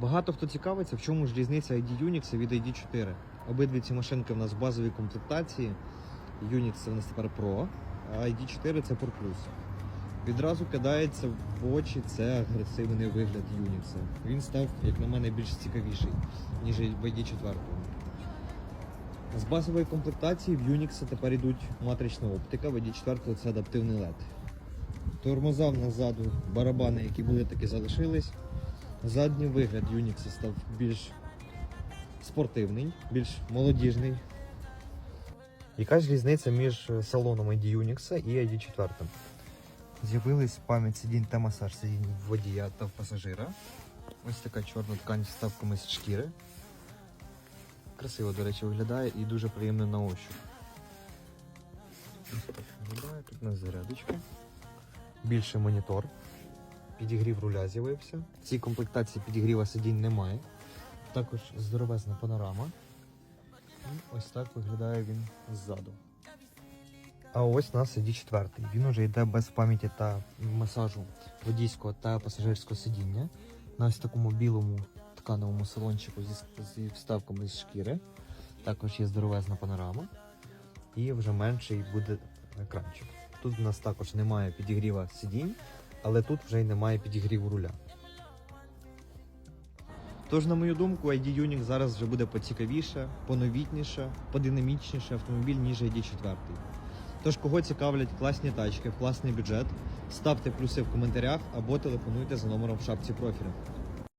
Багато хто цікавиться, в чому ж різниця ID Unix від ID4. Обидві ці машинки в нас в базовій комплектації. Unix це в нас тепер Pro, а ID4 це Pro Plus. Відразу кидається в очі це агресивний вигляд Unix. Він став, як на мене, більш цікавіший, ніж в ID4. З базової комплектації в Unix тепер йдуть матрична оптика, в ID4 це адаптивний LED. Тормоза назаду, барабани, які були, таки залишились. Задній вигляд Unix став більш спортивний, більш молодіжний. Яка ж різниця між салоном ID Unix і ID4? З'явились пам'ять сидінь та масаж сидінь водія та пасажира. Ось така чорна ткань з вставками з шкіри. Красиво, до речі, виглядає і дуже приємно на ощупь. Ось так виглядає. Тут у нас зарядочка. Більше монітор. Підігрів руля з'явився. В цій комплектації підігріва сидінь немає. Також здоровезна панорама. І ось так виглядає він ззаду. А ось у нас сиді четвертий. Він уже йде без пам'яті та масажу водійського та пасажирського сидіння. На ось такому білому ткановому салончику зі, зі вставками з шкіри. Також є здоровезна панорама. І вже менший буде екранчик. Тут у нас також немає підігріва сидінь, але тут вже й немає підігріву руля. Тож, на мою думку, ID Unix зараз вже буде поцікавіше, поновітніше, подинамічніше автомобіль, ніж ID 4. Тож, кого цікавлять класні тачки, класний бюджет, ставте плюси в коментарях або телефонуйте за номером в шапці профілю.